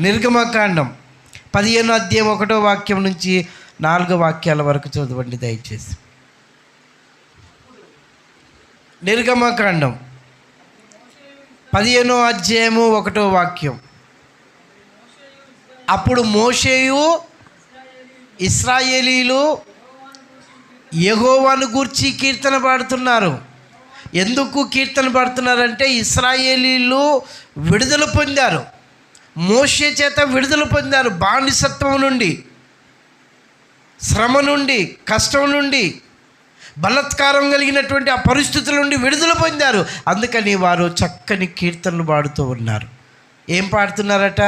నిర్గమకాండం. పదిహేను అధ్యాయం ఒకటో వాక్యం నుంచి నాలుగో వాక్యాల వరకు చదవండి దయచేసి. నిర్గమకాండం. పదిహేనో అధ్యాయము ఒకటో వాక్యం. అప్పుడు మోషేయు ఇస్రాయేలీలు యహోవాను గూర్చి కీర్తన పాడుతున్నారు. ఎందుకు కీర్తన పాడుతున్నారంటే ఇస్రాయేలీలు విడుదల పొందారు. మోషే చేత విడుదల పొందారు బానిసత్వం నుండి శ్రమ నుండి కష్టం నుండి బలత్కారం కలిగినటువంటి ఆ పరిస్థితుల నుండి విడుదల పొందారు. అందుకని వారు చక్కని కీర్తనలు పాడుతూ ఉన్నారు. ఏం పాడుతున్నారట?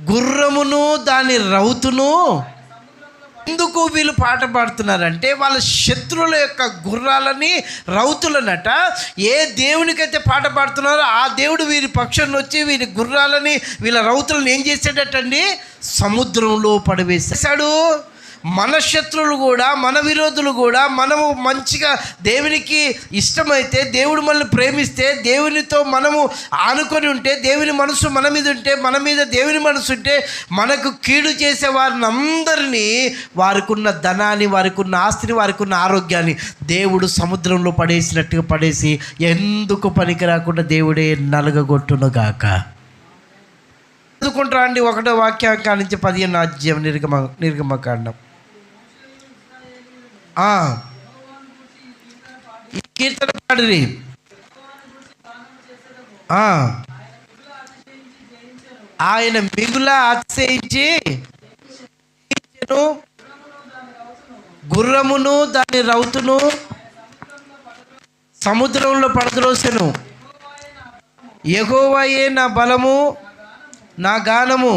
గుర్రమును దాని రౌతును ఎందుకు వీళ్ళు పాట పాడుతున్నారంటే వాళ్ళ శత్రువుల యొక్క గుర్రాలని రౌతులనట. ఏ దేవునికైతే పాట పాడుతున్నారో ఆ దేవుడు వీరి పక్షం వచ్చి వీరి గుర్రాలని వీళ్ళ రౌతులను ఏం చేసాడటండి సముద్రంలో పడవేశాడు. మన శత్రువులు కూడా మన విరోధులు కూడా మనము మంచిగా దేవునికి ఇష్టమైతే దేవుడు మనల్ని ప్రేమిస్తే దేవునితో మనము ఆనుకొని ఉంటే దేవుని మనసు మన మీద ఉంటే మన మీద దేవుని మనసు ఉంటే మనకు కీడు చేసే వారిని అందరినీ వారికున్న ధనాన్ని వారికున్న ఆస్తిని వారికి ఉన్న ఆరోగ్యాన్ని దేవుడు సముద్రంలో పడేసినట్టుగా పడేసి ఎందుకు పనికి రాకుండా దేవుడే నలగగొట్టునుగాక. చదువుకుంటారా అండి ఒకటో వాక్యాంకా నుంచి పదిహేను అధ్యాయం నిర్గమ నిర్గమకాండం. ఈ కీర్తన పాడిరి ఆ. ఆయన మిగుల అతిశయించి. గుర్రమును దాని రౌతును సముద్రంలో పడద్రోసెను ఎగోవయే నా బలము నా గానము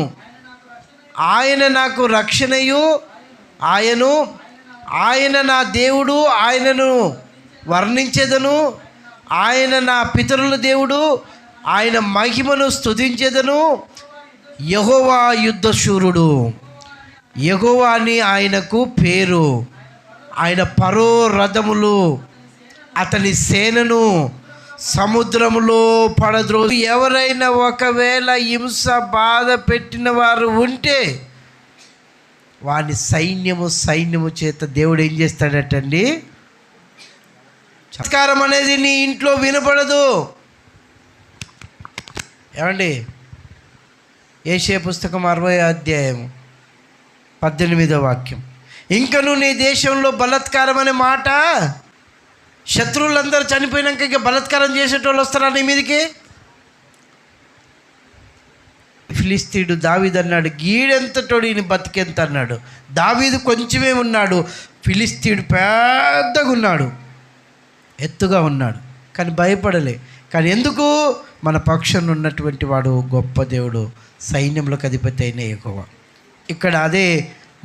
ఆయన నాకు రక్షణయు ఆయను ఆయన నా దేవుడు ఆయనను వర్ణించెదను. ఆయన నా పితరుల దేవుడు ఆయన మహిమను స్తుతించెదను. యహోవా యుద్ధశూరుడు యహోవా అని ఆయనకు పేరు. ఆయన పరో రథములు అతని సేనను సముద్రములో పడద్రో ఎవరైనా ఒకవేళ హింస బాధ పెట్టిన వారు ఉంటే వాని సైన్యము సైన్యము చేత దేవుడు ఏం చేస్తాడటండి? చత్కారం అనేది నీ ఇంట్లో వినపడదు. ఏమండి? ఏషే పుస్తకం అరవై అధ్యాయం పద్దెనిమిదో వాక్యం. ఇంకను నీ దేశంలో బలత్కారం అనే మాట? శత్రువులందరూ చనిపోయినాక ఇక బలత్కారం చేసేటోళ్ళు వస్తారా నీ మీదకి? ఫిలిస్తీడు దావీదు అన్నాడు గీడెంతటోడు ఈయన బతికెంత అన్నాడు దావీదు కొంచెమే ఉన్నాడు ఫిలిస్తీడు పెద్దగా ఉన్నాడు ఎత్తుగా ఉన్నాడు. కానీ భయపడలే. కానీ ఎందుకు? మన పక్షం ఉన్నటువంటి వాడు గొప్ప దేవుడు సైన్యంలోకి అధిపతి అయిన ఎక్కువ ఇక్కడ అదే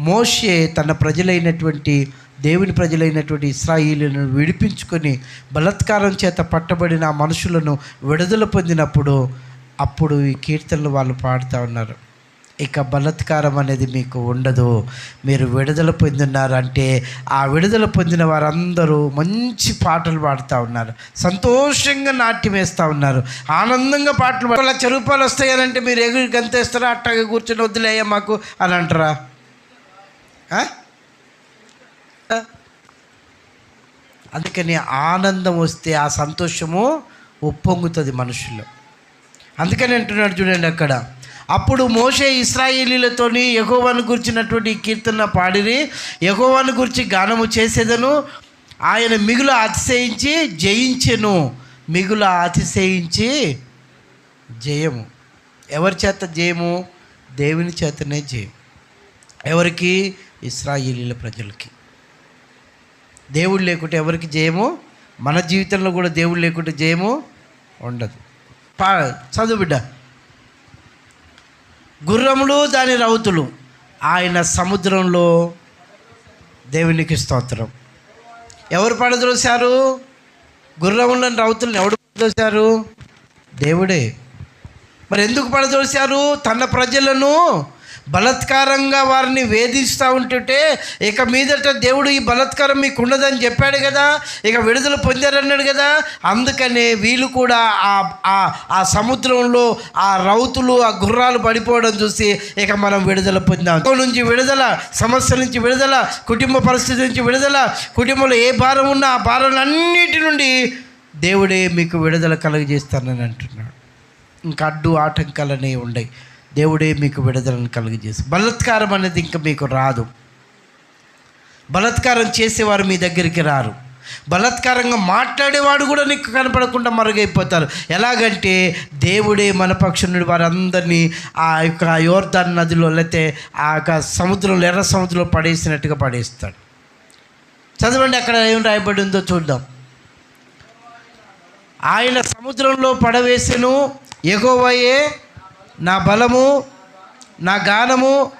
మోషే తన ప్రజలైనటువంటి దేవుని ప్రజలైనటువంటి ఇస్రాయిలను విడిపించుకొని బలత్కారం చేత పట్టబడిన మనుషులను విడుదల పొందినప్పుడు అప్పుడు ఈ కీర్తనలు వాళ్ళు పాడుతూ ఉన్నారు. ఇక బలత్కారం అనేది మీకు ఉండదు. మీరు విడుదల పొందినారంటే ఆ విడుదల పొందిన వారందరూ మంచి పాటలు పాడుతూ ఉన్నారు. సంతోషంగా నాట్యం వేస్తూ ఉన్నారు. ఆనందంగా పాటలు అలా చెరుపాలు వస్తాయనంటే మీరు ఎగురు గంతేస్తారా? అట్టగా కూర్చొని వద్దులేయ్యా మాకు అని అంటారా? అందుకని ఆనందం వస్తే ఆ సంతోషము ఉప్పొంగుతుంది మనుషుల్లో. అందుకని అంటున్నాడు చూడండి అక్కడ. అప్పుడు మోషే ఇస్రాయేలీలతోని యహోవాను గురించినటువంటి కీర్తన పాడిరి యహోవాను గురించి గానము చేసేదను ఆయన మిగులు అతిశయించి జయించెను. మిగులు అతిశయించి జయము. ఎవరి చేత జయము? దేవుని చేతనే జయం. ఎవరికి? ఇస్రాయేలీల ప్రజలకి. దేవుడు లేకుంటే ఎవరికి జయము? మన జీవితంలో కూడా దేవుడు లేకుంటే జయము ఉండదు. పా చదువు బిడ్డ. గుర్రములు దాని రౌతులు. ఆయన సముద్రంలో దేవునికి స్తోత్రం. ఎవరు పడద్రోశారు గుర్రములను రౌతులను ఎవడు పడద్రోశారు దేవుడే. మరి ఎందుకు పడదోశారు తన ప్రజలను బలత్కారంగా వారిని వేధిస్తూ ఉంటుంటే ఇక మీదట దేవుడు ఈ బలత్కారం మీకు ఉండదని చెప్పాడు కదా. ఇక విడుదల పొందారన్నాడు కదా. అందుకనే వీళ్ళు కూడా ఆ ఆ- సముద్రంలో ఆ రౌతులు ఆ గుర్రాలు పడిపోవడం చూసి ఇక మనం విడుదల పొందాం. నుంచి విడుదల సమస్య నుంచి విడుదల కుటుంబ పరిస్థితి నుంచి విడుదల కుటుంబంలో ఏ భారం ఉన్నా ఆ భారాలన్నిటి నుండి దేవుడే మీకు విడుదల కలుగజేస్తానని అంటున్నాడు. ఇంకా అడ్డు ఆటంకాలనే ఉండయి. దేవుడే మీకు విడుదలను కలుగజేసి. బలత్కారం అనేది ఇంకా మీకు రాదు. బలత్కారం చేసేవారు మీ దగ్గరికి రారు. బలత్కారంగా మాట్లాడేవాడు కూడా నీకు కనపడకుండా మరుగైపోతారు. ఎలాగంటే దేవుడే మన పక్షుడు వారందరినీ ఆ యొక్క యోర్దాన్ నదిలో లేతే ఆ యొక్క సముద్రంలో ఎర్ర సముద్రంలో పడేసినట్టుగా పడేస్తాడు. చదవండి అక్కడ ఏం రాయబడి ఉందో చూద్దాం. ఆయన సముద్రంలో పడవేసెను ఎగోవయే నా బలము నా గానము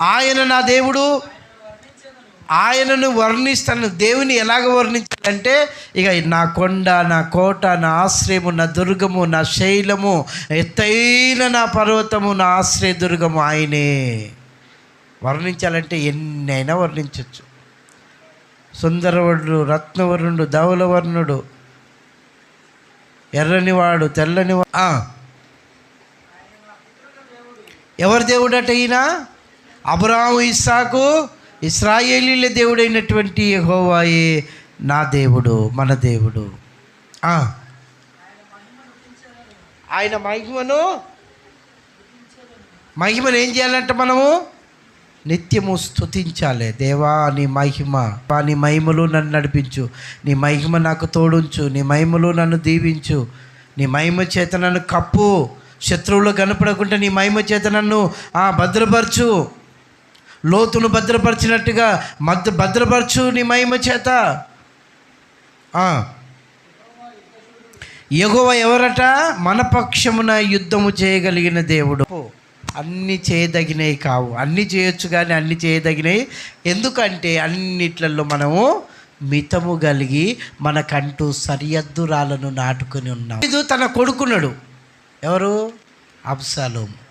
ఆయన నా దేవుడు ఆయనను వర్ణిస్తాను. దేవుని ఎలాగ వర్ణించాలంటే ఇక నా కొండ నా కోట నా ఆశ్రయము నా దుర్గము నా శైలము ఎత్తైన నా పర్వతము నా ఆశ్రయ దుర్గము ఆయనే. వర్ణించాలంటే ఎన్నైనా వర్ణించవచ్చు సుందరవర్ణుడు రత్నవర్ణుడు ధవలవర్ణుడు ఎర్రనివాడు తెల్లనివాడు ఆ. ఎవరి దేవుడట ఈయన? అబ్రాము ఇస్సాకు. ఇస్రాయేలీల దేవుడైనటువంటి యెహోవాయే నా దేవుడు మన దేవుడు. ఆయన మహిమను? మహిమను ఏం చేయాలంటే మనము? నిత్యము స్తుతించాలి. దేవా నీ మహిమ పా నీ మహిమలు నన్ను నడిపించు. నీ మహిమ నాకు తోడుంచు. నీ మహిమలు నన్ను దీవించు. నీ మహిమ చేత నన్ను కప్పు. శత్రువులు కనపడకుండా నీ మహిమ చేత నన్ను ఆ, భద్రపరచు. లోతును భద్రపరిచినట్టుగా మధ్య భద్రపరచు నీ మహిమ చేత. ఆ. ఎవరట? మన పక్షమున యుద్ధము చేయగలిగిన దేవుడు. అన్ని చేయదగినవి కావు. అన్ని చేయొచ్చు కానీ అన్ని చేయదగినవి. ఎందుకంటే అన్నిట్లలో మనము మితము కలిగి మనకంటూ సరిహద్దురాలను నాటుకొని ఉన్నాం. ఇది తన కొడుకున్నాడు. ఎవరు? అబ్సాలోము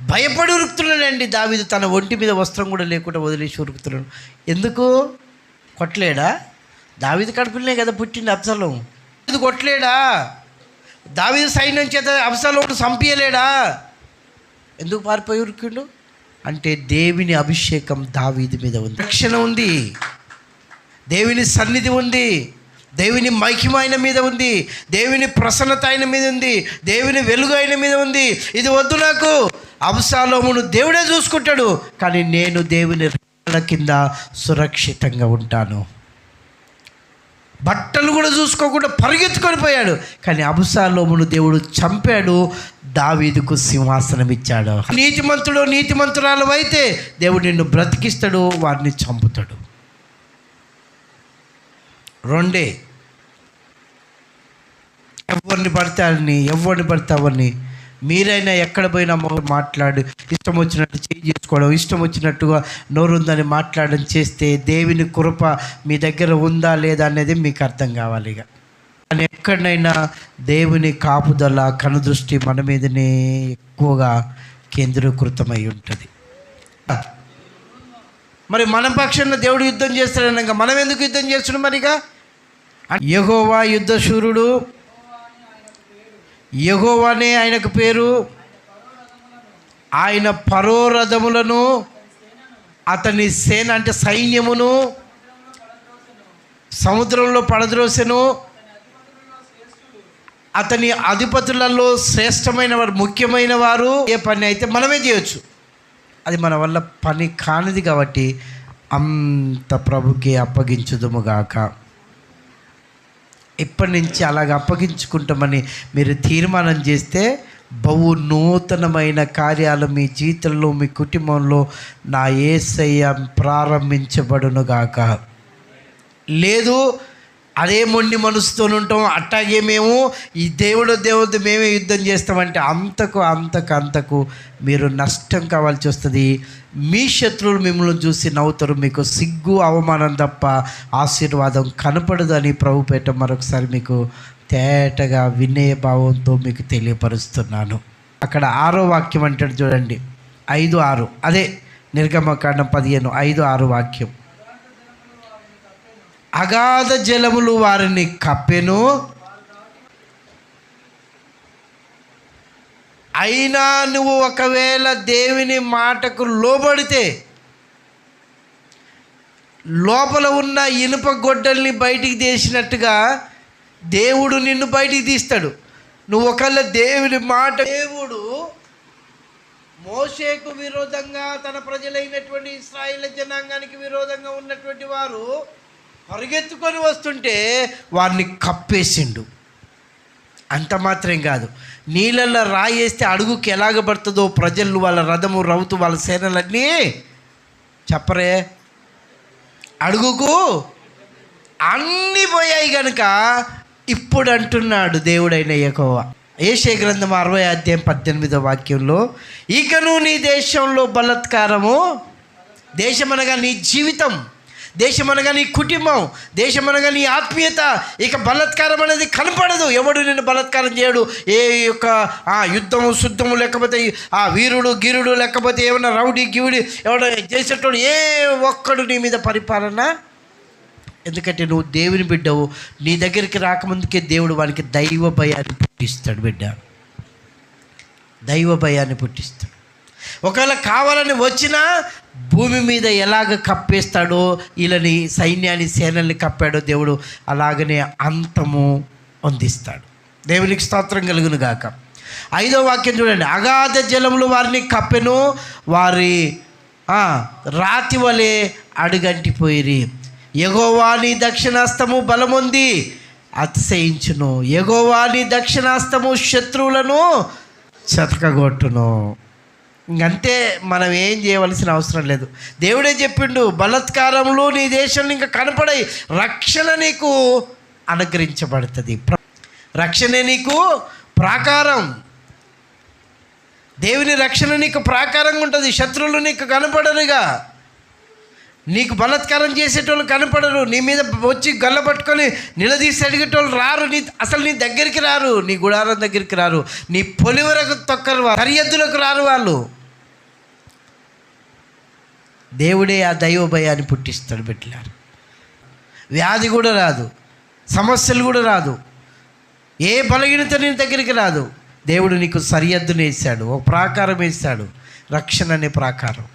భయపడి ఉరుకుతున్నాడండి దావిదు. తన ఒంటి మీద వస్త్రం కూడా లేకుండా వదిలేసి ఉరుకుతున్నాడు. ఎందుకు? కొట్టలేడా? దావీదు కడుపులనే కదా పుట్టింది అబ్సలం ఇది కొట్టలేడా? దావీదు సైన్యం చేత అబ్సలోను చంపియలేడా? ఎందుకు పారిపోయి ఉరికిండు? అంటే దేవుని అభిషేకం దావీది మీద ఉంది. రక్షణ ఉంది. దేవుని సన్నిధి ఉంది. దేవుని మహిమ ఆయన మీద ఉంది. దేవుని ప్రసన్నత ఆయన మీద ఉంది. దేవుని వెలుగు ఆయన మీద ఉంది. ఇది వద్దు నాకు. అవసాలోమును దేవుడే చూసుకుంటాడు. కానీ నేను దేవుని రెక్కల కింద సురక్షితంగా ఉంటాను. బట్టలు కూడా చూసుకోకుండా పరిగెత్తుకొని పోయాడు. కానీ అబుసాలోమును దేవుడు చంపాడు. దావీదుకు సింహాసనం ఇచ్చాడు. నీతిమంతుడు నీతిమంతురాలు అయితే దేవుడు నిన్ను బ్రతికిస్తాడు వారిని చంపుతాడు. రెండే. ఎవరిని పడితే వాళ్ళని ఎవరిని పడితే ఎవరిని మీరైనా ఎక్కడ పోయినా మాట్లాడు. ఇష్టం వచ్చినట్టు చేయి చేసుకోవడం ఇష్టం వచ్చినట్టుగా నోరుందని మాట్లాడడం చేస్తే దేవుని కృప మీ దగ్గర ఉందా లేదా అనేది మీకు అర్థం కావాలి ఇక. కానీ ఎక్కడైనా దేవుని కాపుదల కనుదృష్టి మన మీదనే ఎక్కువగా కేంద్రీకృతమై ఉంటుంది. మరి మన పక్షంలో దేవుడు యుద్ధం చేస్తాడనగా మనం ఎందుకు యుద్ధం చేస్తున్నాం మరిగా? యహోవా యుద్ధశూరుడు యహోవానే ఆయనకు పేరు. ఆయన పరోరథములను అతని సేన అంటే సైన్యమును సముద్రంలో పడద్రోసెను అతని అధిపతులలో శ్రేష్టమైన వారు ముఖ్యమైన వారు ఏ పని అయితే మనమే చేయొచ్చు. అది మన వల్ల పని కానిది కాబట్టి అంత ప్రభుకి అప్పగించుదుముగాక. ఇప్పటి నుంచి అలాగ అప్పగించుకుంటామని మీరు తీర్మానం చేస్తే బహు నూతనమైన కార్యాలు మీ జీవితంలో మీ కుటుంబంలో నా ఏసయ్య ప్రారంభించబడునుగాక. లేదు అదే మొండి మనసుతో ఉంటాం. అట్టాగే మేము ఈ దేవుడు దేవుడు మేమే యుద్ధం చేస్తామంటే అంతకు అంతకు అంతకు మీరు నష్టం కావాల్సి వస్తుంది. మీ శత్రువులు మిమ్మల్ని చూసి నవ్వుతారు. మీకు సిగ్గు అవమానం తప్ప ఆశీర్వాదం కనపడదు అని ప్రభుపేట మరొకసారి మీకు తేటగా వినయ భావంతో మీకు తెలియపరుస్తున్నాను. అక్కడ ఆరో వాక్యం అంటాడు చూడండి. ఐదు ఆరు. అదే నిర్గమకాండం పదిహేను. ఐదు ఆరు వాక్యం. అగాధ జలములు వారిని కప్పెను. అయినా నువ్వు ఒకవేళ దేవుని మాటకు లోబడితే లోపల ఉన్న ఇనుప గొడ్డల్ని బయటికి తీసినట్టుగా దేవుడు నిన్ను బయటికి తీస్తాడు. నువ్వు ఒకళ్ళ దేవుని మాట దేవుడు మోషేకు విరోధంగా తన ప్రజలైనటువంటి ఇస్రాయిల్ జనాంగానికి విరోధంగా ఉన్నటువంటి వారు పరిగెత్తుకొని వస్తుంటే వారిని కప్పేసిండు. అంత మాత్రం కాదు. నీళ్ళల్లో రాయేస్తే అడుగుకి ఎలాగ పడుతుందో ప్రజలు వాళ్ళ రథము రౌతు వాళ్ళ సేనలన్నీ చెప్పరే. అడుగుకు అన్నీ పోయాయి కనుక ఇప్పుడు అంటున్నాడు దేవుడైన యెహోవ. ఏషే గ్రంథం అరవై అధ్యాయం పద్దెనిమిదో వాక్యంలో ఇకను నీ దేశంలో బలత్కారము దేశమనగా నీ జీవితం దేశమనగా నీ కుటుంబం దేశం అనగా నీ ఆత్మీయత ఇక బలత్కారం అనేది కనపడదు. ఎవడు నిన్ను బలత్కారం చేయడు? ఏ యొక్క ఆ యుద్ధము శుద్ధము లేకపోతే ఆ వీరుడు గిరుడు లేకపోతే ఏమైనా రౌడీ గివుడి ఎవడైనా చేసేటోడు ఏ ఒక్కడు నీ మీద పరిపాలన? ఎందుకంటే నువ్వు దేవుని బిడ్డవు. నీ దగ్గరికి రాకముందుకే దేవుడు వానికి దైవ భయాన్ని పుట్టిస్తాడు బిడ్డ. దైవ భయాన్ని పుట్టిస్తాడు. ఒకవేళ కావాలని వచ్చినా భూమి మీద ఎలాగ కప్పేస్తాడో వీళ్ళని సైన్యాన్ని సేనల్ని కప్పాడో దేవుడు అలాగనే అంతము అందిస్తాడు. దేవునికి స్తోత్రం కలుగును గాక. ఐదో వాక్యం చూడండి. అగాధ జలములు వారిని కప్పెను వారి రాతి వలె అడుగంటిపోయిరి. ఎగోవాని దక్షిణాస్తము బలముంది అతిశయించును. ఎగోవాని దక్షిణాస్తము శత్రువులను చెతకగొట్టును. ఇంకంతే మనం ఏం చేయవలసిన అవసరం లేదు. దేవుడే చెప్పిండు? బలత్కారంలో నీ దేశంలో ఇంకా కనపడే రక్షణ నీకు అనుగ్రహించబడుతుంది. రక్షణే నీకు ప్రాకారం. దేవుని రక్షణ నీకు ప్రాకారంగా ఉంటుంది. శత్రువులు నీకు కనపడరుగా. నీకు బలత్కారం చేసేటోళ్ళు కనపడరు. నీ మీద వచ్చి గల్ల పట్టుకొని నిలదీసి అడిగేటోళ్ళు రారు. నీ అసలు నీ దగ్గరికి రారు. నీ గుడారం దగ్గరికి రారు. నీ పొలివరకు తొక్కరు సరిహద్దులకు రారు వాళ్ళు. దేవుడే ఆ దైవ భయాన్ని పుట్టిస్తాడు బిడ్డలారు. వ్యాధి కూడా రాదు సమస్యలు కూడా రాదు ఏ బలహీనత నీ దగ్గరికి రాదు. దేవుడు నీకు సరిహద్దుని వేశాడు ఒక ప్రాకారం వేశాడు రక్షణ అనే ప్రాకారం.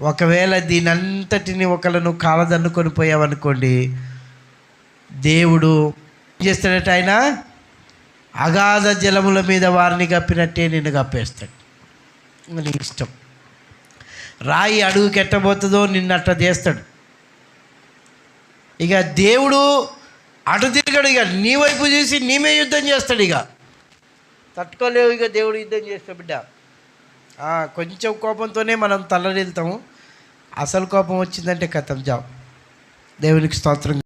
ఒకవేళ దీనంతటిని ఒకళ్ళను కాలదన్నుకొని పోయావనుకోండి దేవుడు ఏం చేస్తాడట ఆయన? అగాధ జలముల మీద వారిని కప్పినట్టే నిన్ను కప్పేస్తాడు. నీ ఇష్టం. రాయి అడుగు కెట్టబోతుందో నిన్ను అట్లా చేస్తాడు. ఇక దేవుడు అటు తిరిగాడు ఇక నీ వైపు చూసి నీమే యుద్ధం చేస్తాడు ఇక. తట్టుకోలేవు ఇక దేవుడు యుద్ధం చేస్తా బిడ్డ. కొంచెం కోపంతోనే మనం తల్లడిల్తాము అసలు కోపం వచ్చిందంటే కథం జాబ్ దేవునికి స్తోత్రం.